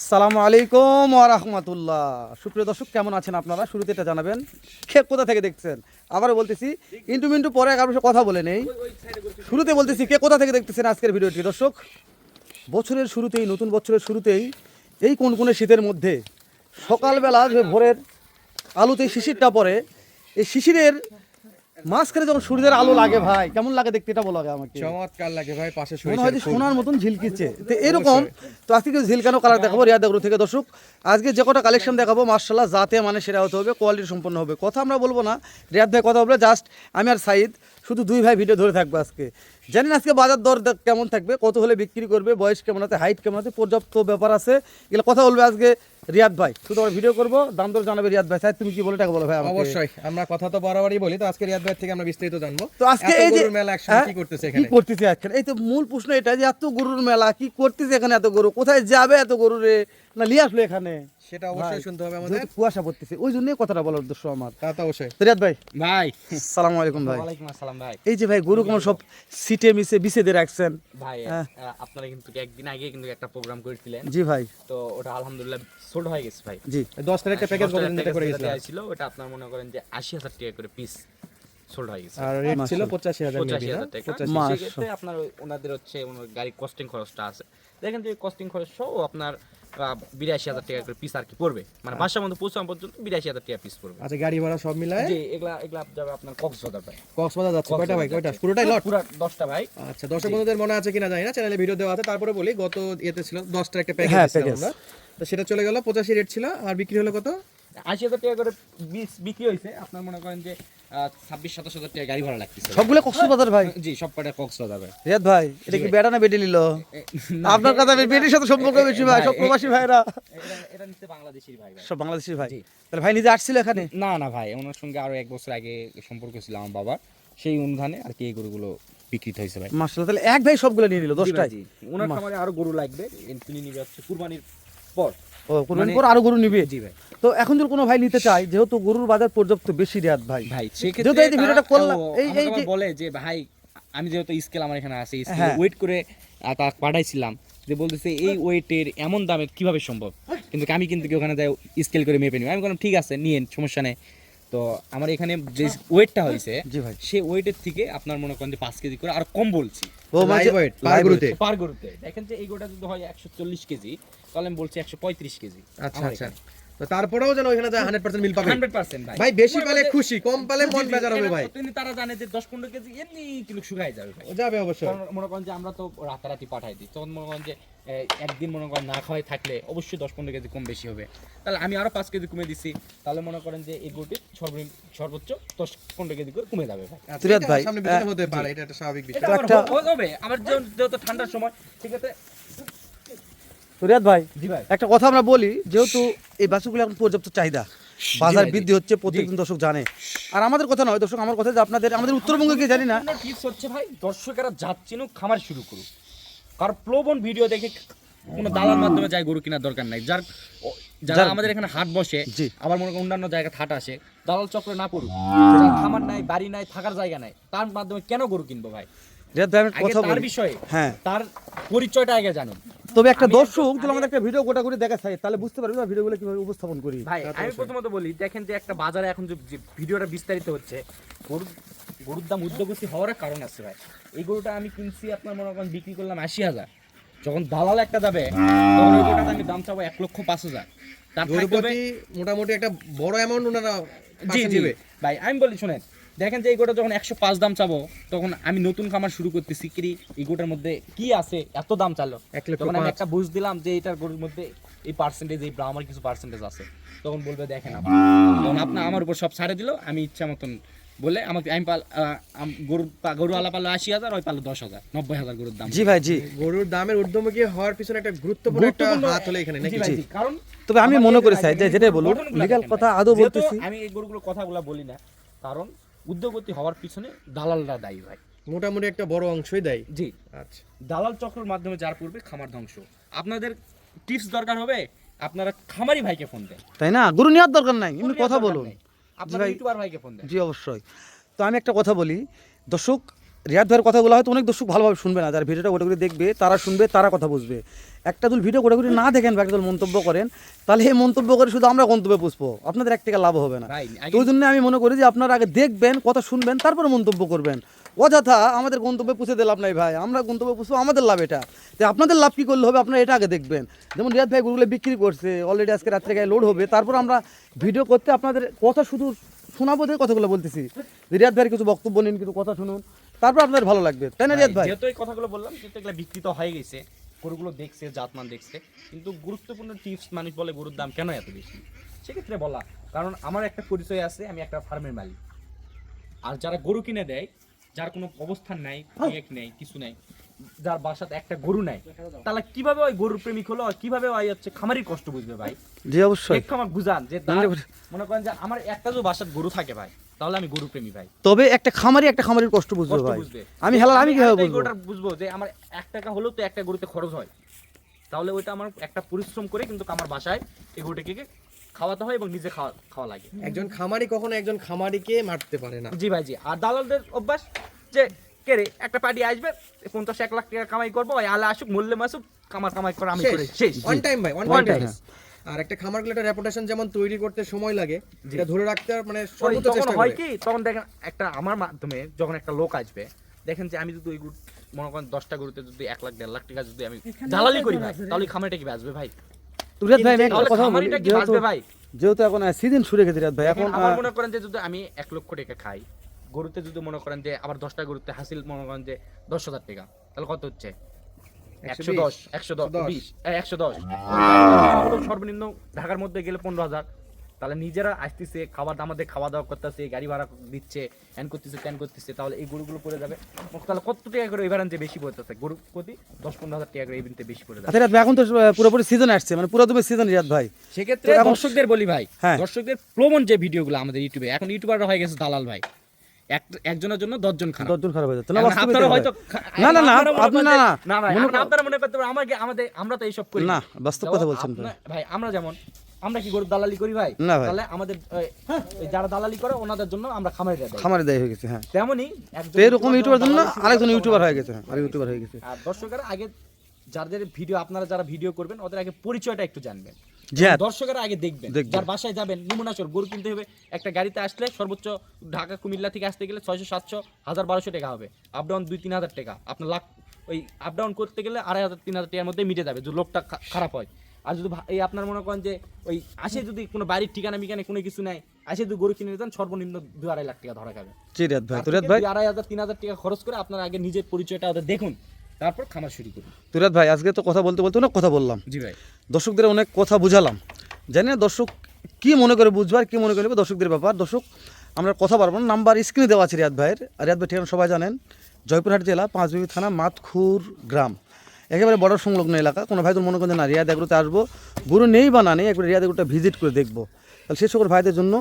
সালামু আলাইকুম রাহমাতুল্লাহ। সুপ্রিয় দর্শক, কেমন আছেন আপনারা? শুরুতে এটা জানাবেন। কে কোথা থেকে দেখছেন আবারও বলতেছি, ইন্টু মিন্টু পরে কারোর সাথে কথা বলে নেই। শুরুতে বলতেছি কে কোথা থেকে দেখতেছেন আজকের ভিডিওটি? দর্শক, বছরের শুরুতেই, নতুন বছরের শুরুতেই এই কোন কোন শীতের মধ্যে সকালবেলা যে ভোরের আলুতে শিশিরটা পড়ে এই শিশিরের মাঝখানে যখন সূর্যের আলো লাগে ভাই কেমন লাগে দেখতে এটা বলো আমাকে। চমৎকার লাগে ভাই পাশে মনে হয় যে সোনার মতন ঝিলকিচ্ছে তো এরকম তো আজকে ঝিলকানো কালার দেখাবো রিয়া দেগুরু থেকে দর্শক। আজকে যে কটা কালেকশন দেখাবো মার্শাল্লাহ যাতে মানে সেরা হতে হবে কোয়ালিটি সম্পন্ন হবে। কথা আমরা বলব না। রিয়াদ ভাই কথা বলব জাস্ট আমি আর সাইদ। শুধু দুই ভাই ভিডিও ধরে থাকব আজকে। জানেন আজকে বাজার দর কেমন থাকবে কত হলে বিক্রি করবে বয়স কেমন আছে হাইট কেমন আছে পর্যাপ্ত ব্যাপার আছে এগুলো কথা বলবে আজকে রিয়াদ ভাই। শুধু আমরা ভিডিও করব দাম দর জানাবে রিয়াদ ভাই। সাইদ তুমি কি বলে টাকা বলো ভাই অবশ্যই আমরা কথা তো বরাবরই বলি তো আজকে রিয়াদ ভাই থেকে আমরা বিস্তারিত জানব। তো আজকে এই যে মেলা হ্যাঁ? কি করতেছে কি এখানে? করতেছে আজকাল এই তো মূল প্রশ্ন এটা যে এত গরুর মেলা কি করতেছে এখানে এত গরু? কোথায় যাবে এত গরু রে? না লিয়ে আসলো এখানে? সেটা অবশ্যই শুনতে হবে আমাদের। কুয়াশা পড়তেছে ওই জন্যই কথাটা বলার উদ্দেশ্য আমার। তা তো অবশ্যই। রিয়াদ ভাই ভাই। সালাম আলাইকুম ভাই। ওয়ালাইকুম আসসালাম ভাই। এই যে ভাই গরু কোন সব সিটে মিশে বিছে দিয়ে রাখছেন। ভাই হ্যাঁ। আপনারা কিন্তু একদিন আগে কিন্তু একটা প্রোগ্রাম করেছিলেন। জি ভাই। তো ওটা আলহামদুলিল্লাহ সোল্ড হয়ে গেছে ভাই। জি। দশ টাকার একটা প্যাকেজ করে দেয়া ছিল ওটা আপনার মনে করেন যে আশি হাজার টাকা করে পিস সোল্ড হয়ে গেছে। আর রেট ছিল টাকা। সেক্ষেত্রে আপনার ওনাদের হচ্ছে ওনার গাড়ি কস্টিং খরচটা আছে। দেখেন যে কস্টিং খরচ সহ আপনার বিরাশি হাজার টাকা করে পিস আর কি পড়বে। মানে বাসার মধ্যে পৌঁছানো পর্যন্ত বিরাশি হাজার টাকা পিস পড়বে। আচ্ছা গাড়ি ভাড়া সব মিলায়? জি এগুলা এগুলা যাবে আপনার কক্সবাজার ভাই। কক্সবাজার যাচ্ছে কয়টা ভাই কয়টা? পুরোটাই লট পুরো দশটা ভাই। আচ্ছা দর্শক বন্ধুদের মনে আছে কিনা জানি না চ্যানেলে ভিডিও দেওয়া আছে তারপরে বলি গত ইয়েতে ছিল দশটার একটা প্যাকেজ ছিল আমরা। তো সেটা চলে গেল পঁচাশি রেট ছিল আর বিক্রি হলো কত? আশি হাজার টাকা করে বীজ বিক্রি হয়েছে। আপনার মনে করেন যে ছাব্বিশ সাতাশ হাজার টাকা গাড়ি ভাড়া লাগতেছে। সবগুলো কক্সবাজার ভাই। জি সব কটা কক্সবাজার ভাই। রিয়াদ ভাই এটা কি বেটা না বেটে নিল? আপনার কথা বেটির সাথে সম্পর্ক বেশি ভাই সব প্রবাসী ভাইরা। এটা এটা নিচ্ছে বাংলাদেশের ভাই সব ভাই। তাহলে ভাই নিজে আসছিল এখানে? না না ভাই ওনার সঙ্গে আরও এক বছর আগে সম্পর্ক ছিল আমার বাবার। সেই অনুধানে আর কি এই গরুগুলো বিক্রিত হয়েছে ভাই। মার্শাল্লাহ তাহলে এক ভাই সবগুলো নিয়ে নিল দশটায়। ওনার খামারে আরও গরু লাগবে। তিনি নিবে হচ্ছে কুরবানির পর। ও কোরবানির মানে- পর আরও গরু নিবে। জি ভাই। তো এখন যদি কোনো ভাই নিতে চায় যেহেতু গরুর বাজার পর্যাপ্ত বেশি রেয়াত ভাই ভাই যেহেতু এই ভিডিওটা করলাম, এই- এই যে- বলে যে ভাই আমি যেহেতু স্কেল আমার এখানে আছে স্কেল হ্যাঁ। ওয়েট করে তা পাঠাইছিলাম যে বলতেছে এই ওয়েটের এমন দামে কীভাবে সম্ভব? কিন্তু আমি কিন্তু ওখানে যাই স্কেল করে মেপে নিই আমি বললাম ঠিক আছে নিয়েন সমস্যা নেই। তো আমার এখানে যে ওয়েটটা হয়েছে জি ভাই। সে ওয়েটের থেকে আপনার মনে করেন যে পাঁচ কেজি করে আর কম বলছি। ও মাঝে ওয়েট পার পার গরুতে? দেখেন যে এই গোটা যদি হয় একশো চল্লিশ কেজি তাহলে আমি বলছি একশো পঁয়ত্রিশ কেজি। আচ্ছা আচ্ছা। তো তারপরেও যেন ওখানে যায় হান্ড্রেড পার্সেন্ট মিল পাবে হান্ড্রেড পার্সেন্ট ভাই। ভাই বেশি পালে খুশি কম পালে মন বেজার হবে ভাই। কিন্তু তারা জানে যে দশ পনেরো কেজি এমনি কিন্তু শুকাই যাবে ভাই। যাবে অবশ্যই। মনে করেন যে আমরা তো রাতারাতি পাঠাই দিই। তখন মনে করেন যে একদিন মনে করেন না খাওয়াই থাকলে অবশ্যই দশ পনেরো কেজি কম বেশি হবে। তাহলে আমি আরও পাঁচ কেজি কমে দিছি। তাহলে মনে করেন যে এই গরুটির সর্বনিম্ন সর্বোচ্চ দশ পনেরো কেজি করে কমে যাবে ভাই। আচ্ছা, এটা ভাই, সামনে হতে পারে এটা একটা স্বাভাবিক বিষয়। আমার হবে। আমার যেহেতু- যেহেতু ঠান্ডার সময় ঠিক আছে তো রিয়াদ ভাই একটা কথা আমরা বলি যেহেতু এই বাসগুলো এখন পর্যাপ্ত চাহিদা বাজার বৃদ্ধি হচ্ছে প্রত্যেকদিন দর্শক জানে। আর আমাদের কথা নয় দর্শক আমার কথা যে আপনাদের আমাদের উত্তরবঙ্গে কি জানি না। টিপস হচ্ছে ভাই? দর্শকেরা যাচ্ছে না খামার শুরু করুক। কারণ প্রবণ ভিডিও দেখে কোনো দালার মাধ্যমে যায় গরু কেনার দরকার নাই। যার যারা আমাদের এখানে হাট বসে। আবার মনে অন্যান্য জায়গায় হাট আসে দালাল চক্রে না পড়ুক। খামার নাই বাড়ি নাই থাকার জায়গা নাই তার মাধ্যমে কেন গরু কিনবো ভাই? তার বিষয়ে হ্যাঁ। তার পরিচয়টা আগে জানুন। তবে একটা দর্শক যদি আমাদের একটা ভিডিও গোটা করে দেখা চাই তাহলে বুঝতে পারবে না ভিডিওগুলো কীভাবে উপস্থাপন করি। ভাই আমি প্রথমত বলি দেখেন যে একটা বাজারে এখন যে ভিডিওটা বিস্তারিত হচ্ছে গরুর গরুর দাম উদ্যোগতি হওয়ার কারণ আছে ভাই। এই গরুটা আমি কিনছি আপনার মনে করেন বিক্রি করলাম আশি হাজার। যখন দালাল একটা যাবে তখন ওই গরুটার আমি দাম চাবো এক লক্ষ পাঁচ হাজার। তার মোটামুটি একটা বড় অ্যামাউন্ট ওনারা জি জি ভাই আমি বলি শুনেন দেখেন যে এই গোটা যখন একশো পাঁচ দাম চাবো তখন আমি নতুন খামার শুরু করতেছি কি এই গোটার মধ্যে কি আছে? এত দাম চালো। এক তখন আমি একটা বুঝ দিলাম যে এটার গরুর মধ্যে এই পার্সেন্টেজ এই ব্রাহ্মার কিছু পার্সেন্টেজ আছে। তখন বলবে দেখেন আপনি। তখন আপনার আমার উপর সব ছাড়ে দিল আমি ইচ্ছা মতন বলে আমাকে আমি পাল গরু পা- গরু আলা পালো আশি হাজার ওই পালো দশ হাজার নব্বই হাজার গরুর দাম। জি ভাই জি। গরুর দামের ঊর্ধ্বমুখী হওয়ার পিছনে একটা গুরুত্বপূর্ণ একটা হাত হলো এখানে নাকি? জি। কারণ তবে আমি মনে করি যে চাই যে যেটাই বলুন লিগাল কথা। আদৌ বলতেছি। আমি এই গরুগুলো কথাগুলো বলি না কারণ উদ্যোগতি হওয়ার পিছনে দালালরা দায়ী ভাই মোটামুটি একটা বড় অংশই দেয়। জি। আচ্ছা। দালাল চক্রের মাধ্যমে যার পূর্বে খামার ধ্বংস। আপনাদের টিপস দরকার হবে আপনারা খামারি ভাইকে ফোন দেন। তাই না? গুরু নেওয়ার দরকার নাই এমনি কথা বলুন। আপনারা। ইউটিউবার ভাইকে ফোন দেন। জি অবশ্যই। তো আমি একটা কথা বলি। দর্শক রিয়াদ ভাইয়ের কথাগুলো হয়তো অনেক দর্শক ভালোভাবে শুনবে না যারা ভিডিওটা গোটা করে দেখবে তারা শুনবে তারা কথা বুঝবে। একটা দল ভিডিও গোটা করে না দেখেন বা একটা মন্তব্য করেন তাহলে এই মন্তব্য করে শুধু আমরা গন্তব্যে পুষবো আপনাদের এক টাকা লাভ হবে না। তো ওই জন্য আমি মনে করি যে আপনারা আগে দেখবেন কথা শুনবেন তারপরে মন্তব্য করবেন। অযথা আমাদের গন্তব্যে পুষে লাভ নাই ভাই। আমরা গন্তব্যে পুষবো আমাদের লাভ এটা। যে আপনাদের লাভ কী করলে হবে আপনারা এটা আগে দেখবেন। যেমন রিয়াদ ভাই গরুগুলো বিক্রি করছে অলরেডি আজকে রাত্রে গায়ে লোড হবে। তারপর আমরা ভিডিও করতে আপনাদের কথা শুধু শোনাবো দিয়ে কথাগুলো বলতেছি। রিয়াদ ভাইয়ের কিছু বক্তব্য নিন কিছু কথা শুনুন। তারপর আপনার ভালো লাগবে। তাই না রিয়াদ ভাই? যেহেতু এই কথাগুলো বললাম যেহেতু এগুলো বিকৃত হয়ে গেছে। গরুগুলো দেখছে জাতমান দেখছে। কিন্তু গুরুত্বপূর্ণ টিপস মানুষ বলে গরুর দাম কেন এত বেশি? সেক্ষেত্রে বলা কারণ আমার একটা পরিচয় আছে আমি একটা ফার্মের মালিক। আর যারা গরু কিনে দেয় যার কোনো অবস্থান নাই এক নেই কিছু নাই যার বাসাতে একটা গরু নাই তাহলে কীভাবে ওই গরুর প্রেমিক হলো? কীভাবে ওই হচ্ছে খামারির কষ্ট বুঝবে ভাই? জি অবশ্যই। একটু আমার বুঝান যে মনে করেন যে আমার একটা যদি বাসার গরু থাকে ভাই তাহলে আমি গরু প্রেমী ভাই। তবে একটা খামারি একটা খামারির কষ্ট বুঝবে ভাই। আমি হেলাল আমি কীভাবে বুঝব? বুঝব যে আমার এক টাকা হলেও তো একটা গরুতে খরচ হয়। তাহলে ওইটা আমার একটা পরিশ্রম করে কিন্তু আমার বাসায় এই গরুটাকে খাওয়াতে হয় এবং নিজে খাওয়া খাওয়া লাগে। একজন খামারি কখনো একজন খামারিকে মারতে পারে না। জি ভাই জি। আর দালালদের অভ্যাস যে কে রে? একটা পার্টি আসবে পঞ্চাশ এক লাখ টাকা কামাই করব ওই আলা আসুক মূল্যে মাসুক কামার কামাই করে আমি করে। শেষ ওয়ান টাইম ভাই ওয়ান টাইম আর একটা খামার গেলে একটা রেপুটেশন যেমন তৈরি করতে সময় লাগে। এটা ধরে রাখতে মানে সর্বোচ্চ তখন চেষ্টা হয় কি তখন দেখেন একটা আমার মাধ্যমে যখন একটা লোক আসবে দেখেন যে আমি যদি ওই মনে করেন দশটা গরুতে যদি এক লাখ দেড় লাখ টাকা যদি আমি জ্বালালি করি ভাই তাহলে খামারটা কি বাঁচবে ভাই? ভাই একটা কথা বলি। খামারিটা কি যেহেতু ভাই? যেহেতু এখন সিজন শুরু হয়ে গেছে ভাই এখন এখন আমার মনে করেন যে যদি আমি এক লক্ষ টাকা খাই গরুতে যদি মনে করেন যে আবার দশটা গরুতে হাসিল মনে করেন যে দশ হাজার টাকা তাহলে কত হচ্ছে? একশো দশ একশো দশ। বিশ একশো দশ। সর্বনিম্ন ঢাকার মধ্যে গেলে পনেরো হাজার। তাহলে নিজেরা আসতেছে খাবার আমাদের খাওয়া দাওয়া করতেছে গাড়ি ভাড়া দিচ্ছে হ্যান করতেছে ত্যান করতেছে তাহলে এই গরুগুলো পড়ে যাবে। তাহলে কত টাকা করে এবার যে বেশি পড়তেছে? গরু প্রতি দশ পনেরো হাজার টাকা করে এমনিতে বেশি পড়ে যাবে। আচ্ছা ভাই এখন তো পুরোপুরি সিজন আসছে মানে পুরো তুমি সিজন রিয়াদ ভাই। সেক্ষেত্রে দর্শকদের বলি ভাই হ্যাঁ। দর্শকদের প্রবণ যে ভিডিওগুলো আমাদের ইউটিউবে এখন ইউটিউবাররা হয়ে গেছে দালাল ভাই। একজনের জন্য দশজন খারাপ। দশজন খারাপ হয়ে যাচ্ছে। আপনারা হয়তো না না না আপনি না না না আপনারা মনে করতে পারেন আমাকে আমাদের আমরা তো এইসব করি না, বাস্তব কথা বলছেন ভাই। আমরা যেমন আমরা কি গরুর দালালি করি ভাই? তাহলে আমাদের ওই যারা দালালি করে ওনাদের জন্য আমরা খামারি দেয় খামারে দেয় হয়ে গেছে হ্যাঁ। তেমনি এরকম ইউটিউবার জন্য আরেকজন ইউটিউবার হয়ে গেছে আর ইউটিউবার হয়ে গেছে। আর দর্শকেরা আগে যাদের ভিডিও আপনারা যারা ভিডিও করবেন ওদের আগে পরিচয়টা একটু জানবেন। হ্যাঁ দর্শকেরা আগে দেখবেন। যার বাসায় যাবেন নিমুনাচর গরু কিনতে হবে একটা গাড়িতে আসলে সর্বোচ্চ ঢাকা কুমিল্লা থেকে আসতে গেলে ছয়শো সাতশো হাজার বারোশো টাকা হবে। আপ ডাউন দুই তিন হাজার টাকা। আপনার লাখ ওই আপ ডাউন করতে গেলে আড়াই হাজার তিন হাজার টাকার মধ্যে মিটে যাবে যদি লোকটা খারাপ হয়। আর যদি এই আপনার মনে করেন যে ওই আসে যদি কোনো বাড়ির ঠিকানা মিকানে কোনো কিছু নাই আসে যদি গরু কিনে নিতেন সর্বনিম্ন দু আড়াই লাখ টাকা ধরা খাবে। ভাই। ভাই আড়াই হাজার তিন হাজার টাকা খরচ করে আপনার আগে নিজের পরিচয়টা ওদের দেখুন। তারপর খামার শুরু করুন তো রিয়াদ ভাই আজকে তো কথা বলতে বলতে অনেক কথা বললাম। জি ভাই। দর্শকদের অনেক কথা বুঝালাম। জানি না দর্শক কি মনে করে বুঝবার কি মনে করে নেবে দর্শকদের ব্যাপার। দর্শক আমরা কথা পারব না। নাম্বার স্ক্রিনে দেওয়া আছে রিয়াদ ভাইয়ের। রিয়াদ ভাই ঠিকানা সবাই জানেন। জয়পুরহাট জেলা পাঁচবিবি থানা মাতখুর গ্রাম। একেবারে বড় সংলগ্ন এলাকা। কোনো ভাই তো মনে করেন না রিয়াদ এগুলোতে আসব। গুরু নেই বা না নেই একবার রিয়াদ এগুলোটা ভিজিট করে দেখব। তাহলে সে সকল ভাইদের জন্য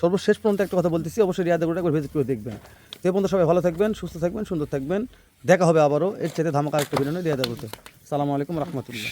সর্বশেষ পর্যন্ত একটা কথা বলতেছি। অবশ্যই রিয়াদ এগুলোটা একবার ভিজিট করে দেখবেন। তো পর্যন্ত সবাই ভালো থাকবেন সুস্থ থাকবেন সুন্দর থাকবেন। দেখা হবে আবারও। এর চাইতে ধামাকা একটা ভিডিও দিয়ে দেবো তো সালামু আলাইকুম রহমতুল্লাহ।